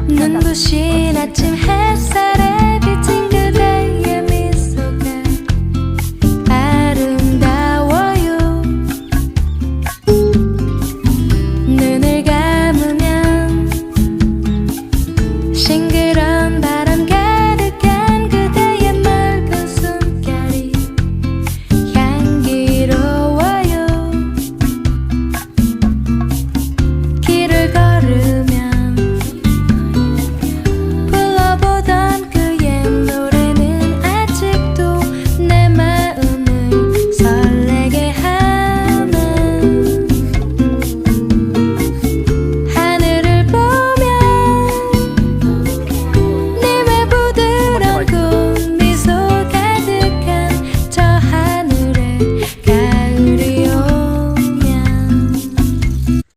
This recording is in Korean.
눈부신 아침 햇살에 비친 그대의 미소가 아름다워요. 눈을 감으면 싱그러